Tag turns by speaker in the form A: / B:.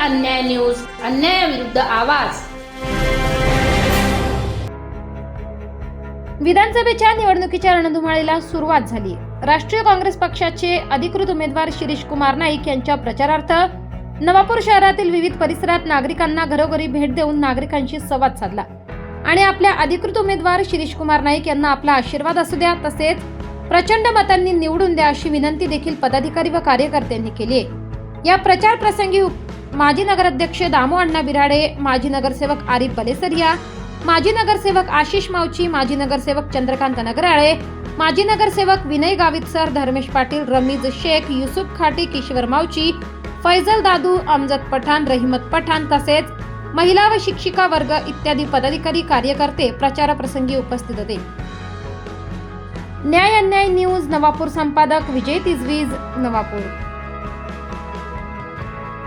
A: अन्याय न्यूज अन्यायाविरुद्ध आवाज. विधानसभेच्या निवडणुकीच्या रणधुमाळीला सुरुवात झाली. राष्ट्रीय काँग्रेस पक्षाचे अधिकृत उमेदवार शिरीष कुमार नाईक यांच्या प्रचारार्थ नवापूर शहरातील विविध परिसरात नागरिकांना घरोघरी भेट देऊन नागरिकांशी संवाद साधला. आणि आपल्या अधिकृत उमेदवार शिरीष कुमार नाईक यांना आपला आशीर्वाद असू द्या तसेच प्रचंड मतांनी निवडून द्या अशी विनंती देखील पदाधिकारी व कार्यकर्त्यांनी केली या प्रचार प्रसंगी माजी नगराध्यक्ष दामो अण्णा बिराडे माजी नगरसेवक आरिफ बलेसरिया माजी नगरसेवक आशिष मावची माजी नगरसेवक चंद्रकांत नगराळे माजी नगरसेवक विनय गावितसर धर्मेश पाटील रमीज शेख युसुफ खाटी किशोर मावची फैजल दादू अमजद पठाण रहिमत पठाण तसेच महिला व शिक्षिका वर्ग इत्यादी पदाधिकारी कार्यकर्ते प्रचारप्रसंगी उपस्थित होते. न्याय अन्याय न्यूज नवापूर संपादक विजय तिजवीज नवापूर.